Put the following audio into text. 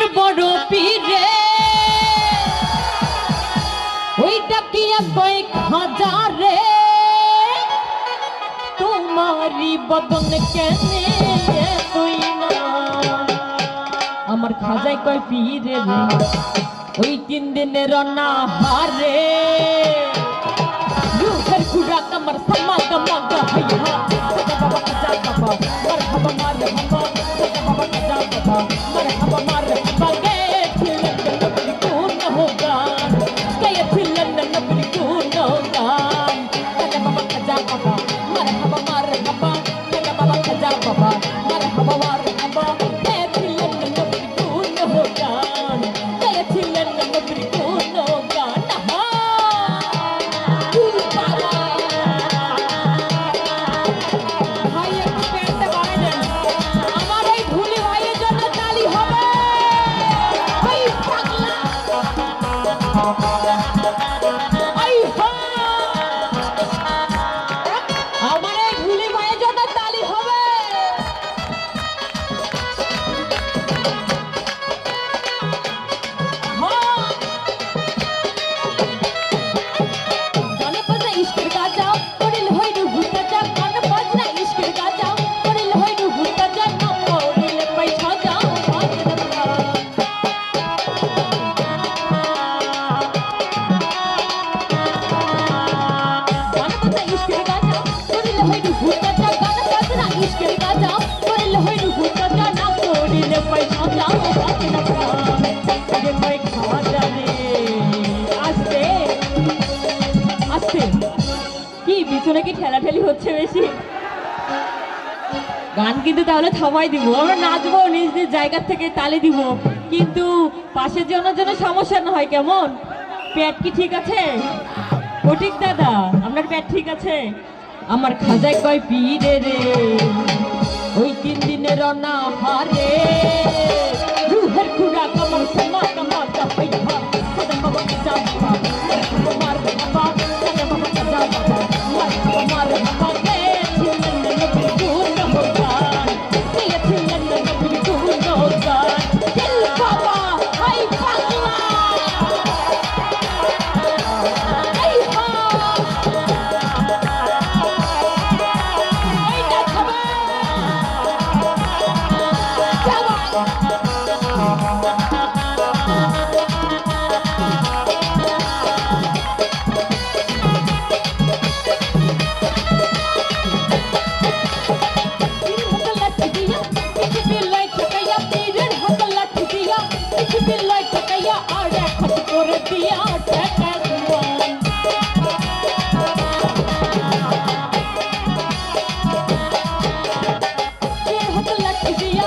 আমার বড় পীরে। ওই ডাকিয়া কয়েক হাজারে? তোমারি বদন কেনে তুই না। আমার খাজাই কয় পীরে ওই তিন দিনের না হারে রুহের কুড়া কমর সমা গমগ হাইয়া। বাবা কাজা বাবা মারহাবা মারহাবা বাবা কাজা Yeah. পিছনে কি ঠেলাঠেলি হচ্ছে বেশি গান কিন্তু তাহলে থামাই দিব। আমরা নাচবো, নিজ জায়গার থেকে তালে দিব। কিন্তু পাশের জন্য সমস্যা না হয়, কেমন? প্যাট কি ঠিক আছে? ফটিক দাদা? আপনার প্যাট ঠিক আছে? আমার খাজাই কয় পীরে রে ওই তিন দিনের অনাফারে Thank you